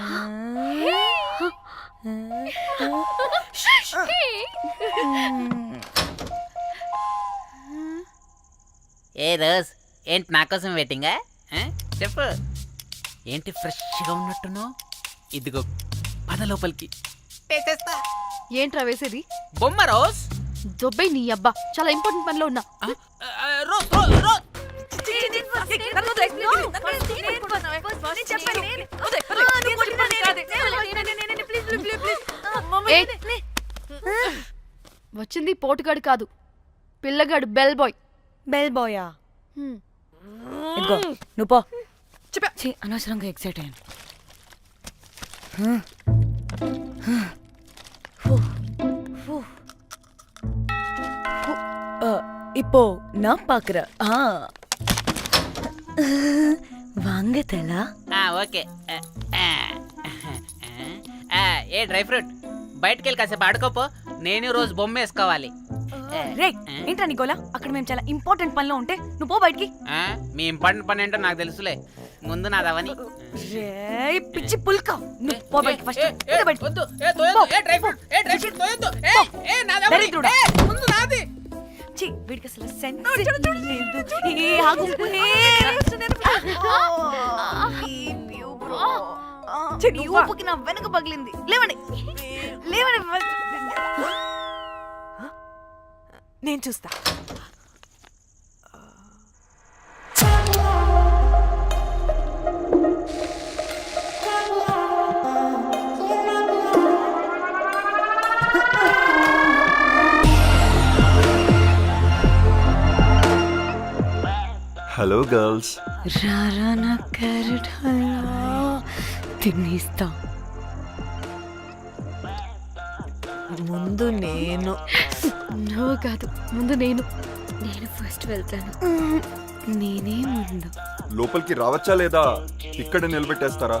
ఏ rose ఏంటి నా కోసం వెయిటింగా? చెప్పు. ఏంటి ఫ్రెష్గా ఉన్నట్టును ఇదిగో పద లోపలికి. వేసేస్తా. ఏంట్రా వేసేది? బొమ్మ రోజ్. దొబ్బై నీ అబ్బా చాలా ఇంపార్టెంట్ పనిలో ఉన్నా. రోజ్ రోజ్ రోజ్. వచ్చింది పోటుగాడు కాదు పిల్లగాడు బెల్ బాయ్ బెల్ బాయా హ్మ్. ఇదిగో నువ్వు పో ఛీ, అనవసరంగా ఎక్సైట్ అయ్యాను இப்போ நான் பாக்குறேன் ஆ వంగ ఓకే. ఏ డ్రై ఫ్రూట్? బయటకు వెళ్ళి కాసేపు ఆడుకోపో. నేను రోజు బొమ్మ వేసుకోవాలి. రే ఏంట్రా నికోలా? అక్కడ మేము చాలా ఇంపార్టెంట్ పనిలో ఉంటే నువ్వు పో బయటికి. మీ ఇంపార్టెంట్ పని ఏంటో నాకు తెలుసులే. ముందు నా దవని. పిచ్చి పుల్క. నువ్వు పో బయటికి ఫస్ట్ ఏ బయటికి. వద్దు. ఏ తోయొద్దు. ఏ డ్రై ఫ్రూట్. ఏ డ్రై ఫ్రూట్. తోయొద్దు ఏ ఏ నా దవని. ముందు నాది. ఛీ, వీడికి అసలు సెన్స్ లేదు ఏ, ఆగు. ఏ, ఛీ, నీ నువ్వా? ఊపుకి నా వెనక పగిలింది లేవండి లేవండి నేను చూస్తా హలో గర్ల్స్ రారా నా క్యారెట్ హల్వా తినేస్తా ముందు నేను నువ్వు కాదు ముందు నేను నేను ఫస్ట్ వెళ్తాను నేనే ముందు లోపలికి రావచ్చా లేదా ఇక్కడ నిలబెట్టేస్తారా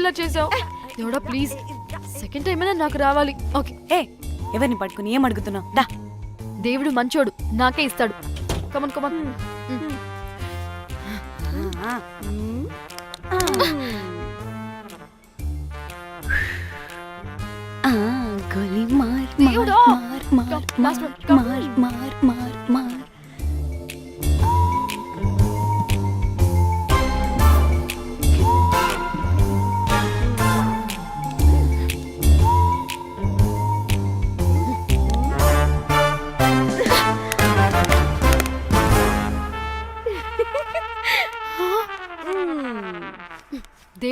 ఇలా చేసావు? దేవుడా ప్లీజ్ సెకండ్ టైం అయినా నాకు రావాలి. ఓకే ఏ ఎవరిని పట్టుకుని ఏం అడుగుతున్నావు? డా దేవుడు మంచోడు నాకే ఇస్తాడు. కమన్ కమన్ గోలీ మార్! మార్ మార్ మార్. మార్ మార్ మార్.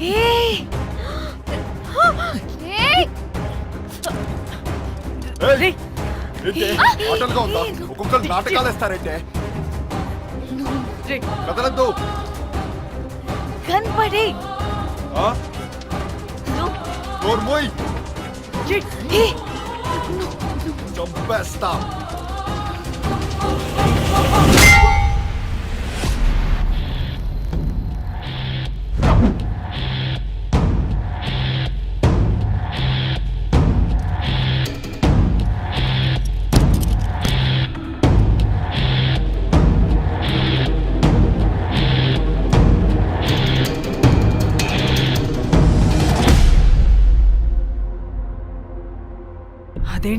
ఏయ్! ఏంటి? ఆటలుగా ఉందా? ఒక్కొక్కరు నాటకాలు వేస్తారంటే? కదలద్దు. కనపడి! ఆ? నోరు మూయ్. చంపేస్తా.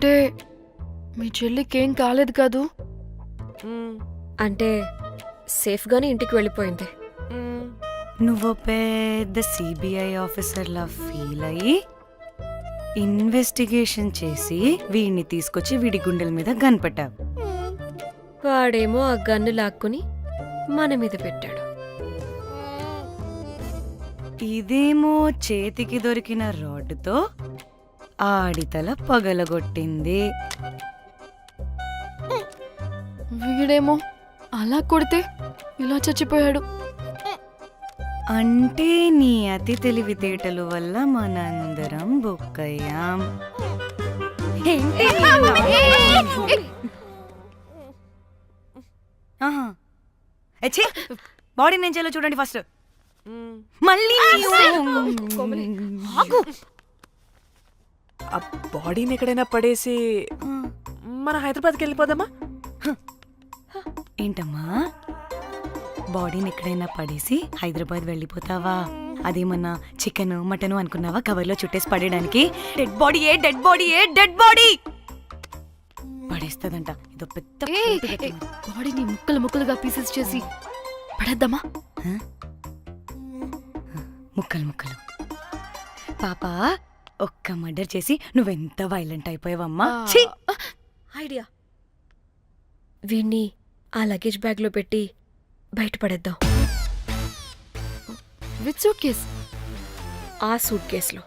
అంటే మీ చెల్లికి ఏం కాలేదు కాదు? అంటే సేఫ్గానే ఇంటికి వెళ్ళిపోయింది. నువ్వు పెద్ద సిబిఐ ఆఫీసర్లా ఫీల్ అయ్యి ఇన్వెస్టిగేషన్ చేసి వీడిని తీసుకొచ్చి వీడి గుండెల మీద కనిపెట్టావు వాడేమో ఆ గన్ను లాక్కుని మన మీద పెట్టాడు. ఇదేమో చేతికి దొరికిన రాడ్డుతో ఆడితల పగలగొట్టింది. వీడేమో అలా కొడితే ఇలా చచ్చిపోయాడు. అంటే నీ అతి తెలివితేటలు వల్ల మనందరం బుక్కయ్యాం! బాడీ నేను చేయాలో చూడండి ఫస్ట్. మళ్ళీ ఆ బాడీని ఎక్కడైనా పడేసి మన హైదరాబాద్కి వెళ్ళిపోదామా? ఏంటమ్మా? బాడీని ఎక్కడైనా పడేసి హైదరాబాద్ వెళ్ళిపోతావా? అదేమన్నా చికెన్ మటన్ అనుకున్నావా? కవర్లో చుట్టేసి పడేయడానికి? డెడ్ బాడీ ఏ డెడ్ బాడీ ఏ డెడ్ బాడీ! పడేస్తుందంట. ఇదో పెద్ద. బాడీని ముక్కలు ముక్కలుగా పీసెస్ చేసి పడేద్దామా? ముక్కలు ముక్కలు. పాప ఒక్క మర్డర్ చేసి నువ్వెంత వైలెంట్ అయిపోయావమ్మా? ఛీ! ఐడియా. వీణ్ణి ఆ లగేజ్ బ్యాగ్లో పెట్టి బయటపడేద్దాం. విత్ సూట్ కేస్ ఆ సూట్ కేసులో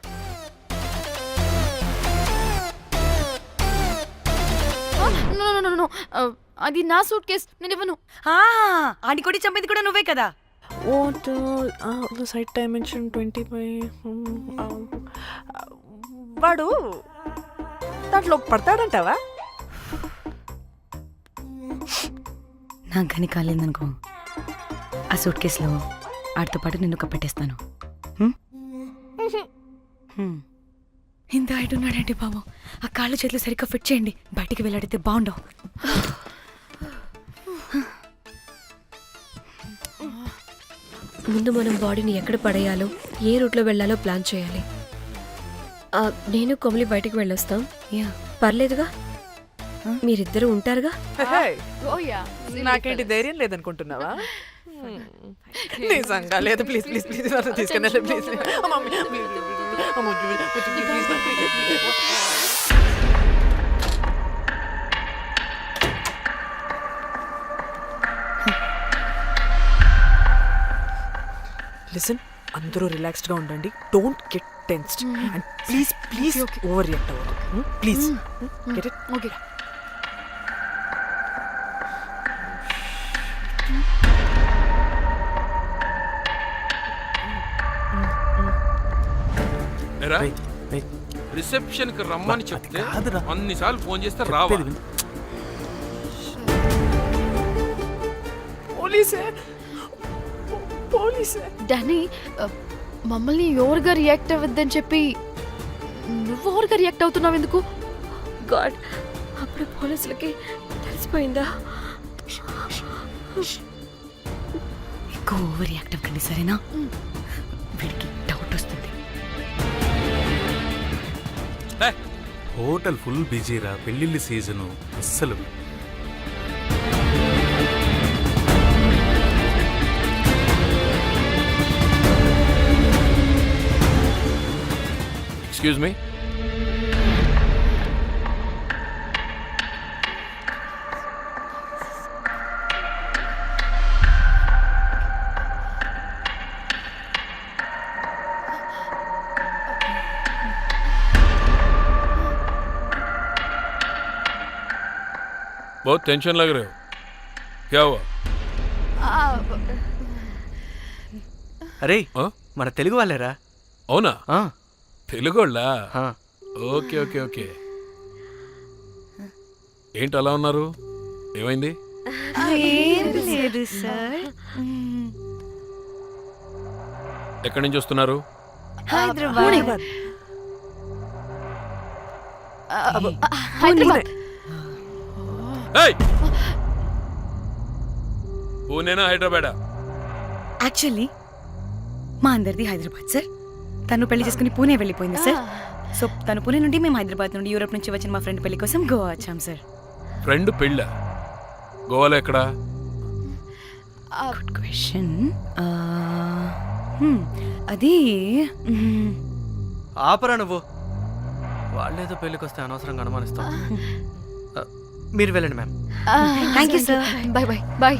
నో నో నో అది నా సూట్ కేస్ నేను ఇవ్వను. ఆ, ఆడి కొట్టి చంపేది కూడా నువ్వే కదా? What site dimension twenty five వాడు దాంట్లో పడతాడంటావా? నాకు కానీ కాలేదనుకో. ఆ సూట్ కేసులో ఆడితో పాటు నిన్ను కప్పెట్టేస్తాను. ఇంత హైట్ ఉన్నాడంటే బాబు? ఆ కాళ్ళు చేతులు సరిగ్గా ఫిట్ చేయండి. బయటికి వెళ్ళాడితే బాగుండవు ముందు మనం బాడీని ఎక్కడ పడేయాలో ఏ రూట్లో వెళ్ళాలో ప్లాన్ చేయాలి. నేను కొమలి బయటికి వెళ్ళొస్తాం యా పర్లేదుగా మీరిద్దరూ ఉంటారుగా నాకేంటి ధైర్యం లేదనుకుంటున్నావా నిజంగా లేదు ప్లీజ్ ప్లీజ్ ప్లీజ్ నన్ను తీసుకెళ్ళండి ప్లీజ్ లిసన్ అందరూ రిలాక్స్డ్గా ఉండండి don't get tensed and please please overreact అవ్వదు ప్లీజ్ గెట్ ఇట్ ఓకే రిసెప్షన్కి రమ్మని చెప్తే అన్నిసార్లు ఫోన్ చేస్తే రావా? పోలీసే. పోలీసే. డానీ మమ్మల్ని ఎవరుగా రియాక్ట్ అవ్వద్దని చెప్పి నువ్వు ఎవరుగా రియాక్ట్ అవుతున్నావు ఎందుకు? గాడ్ అప్పుడు పోలీసులకి తెలిసిపోయిందా? ఎక్కువ ఓవర్ రియాక్ట్ అవ్వకండి సరేనా? వీడికి డౌట్ వస్తుంది. హోటల్ ఫుల్ బిజీరా పెళ్ళిళ్ళ సీజను అస్సలు. ఎక్స్క్యూజ్ మీ बहुत टेंशन लग रहे हो। क्या हुआ? అరే మన తెలుగు వాళ్ళేరా? అవునా? తెలుగోళ్ళా. Okay okay okay. ఏంటి అలా ఉన్నారు? ఏమైంది? లేదు సార్. ఎక్కడి నుంచి వస్తున్నారు? హైదరాబాద్. హైదరాబాద్. ఏయ్! పూణేనా హైదరాబాదా? యాక్చువల్లీ మా అందరిది హైదరాబాద్ సార్. తను పెళ్ళి చేసుకుని పూణే వెళ్ళిపోయింది సార్. సో తను పూణే నుండి మేము హైదరాబాద్ నుండి యూరోప్ నుంచి వచ్చిన మా ఫ్రెండ్ పెళ్ళి కోసం గోవా వచ్చాం సార్. ఫ్రెండ్ పెళ్ళ? గోవాలో ఎక్కడా? గుడ్ క్వశ్చన్ అది ఆపరా నువ్వు. వాళ్ళేదో పెళ్ళికి వస్తే అనవసరంగా అనుమానిస్తాం. మీరు వెళ్ళండి ma'am. Thank you, sir. Bye bye bye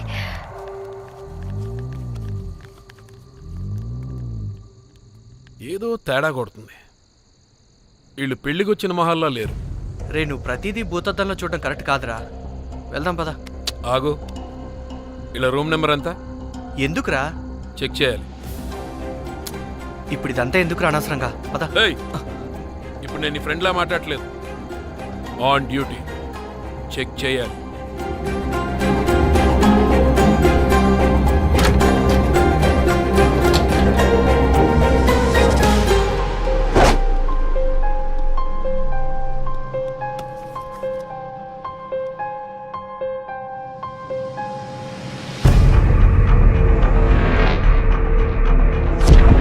ఏదో తేడా కొడుతుంది. వీళ్ళు పెళ్ళికి వచ్చిన మహల్లా లేరు. రే నువ్వు ప్రతిదీ భూతద్దంలో చూడడం కరెక్ట్ కాదురా. వెళ్దాం పదా. ఆగు. ఇలా రూమ్ నెంబర్ ఎంత? ఎందుకురా? చెక్ చేయాలి. ఇప్పుడు ఇదంతా ఎందుకురా అనవసరంగా? పద. ఏయ్! ఇప్పుడు నేను నీ ఫ్రెండ్లా మాట్లాడట్లేదు. ఆన్ డ్యూటీ చెక్ చేయాలి.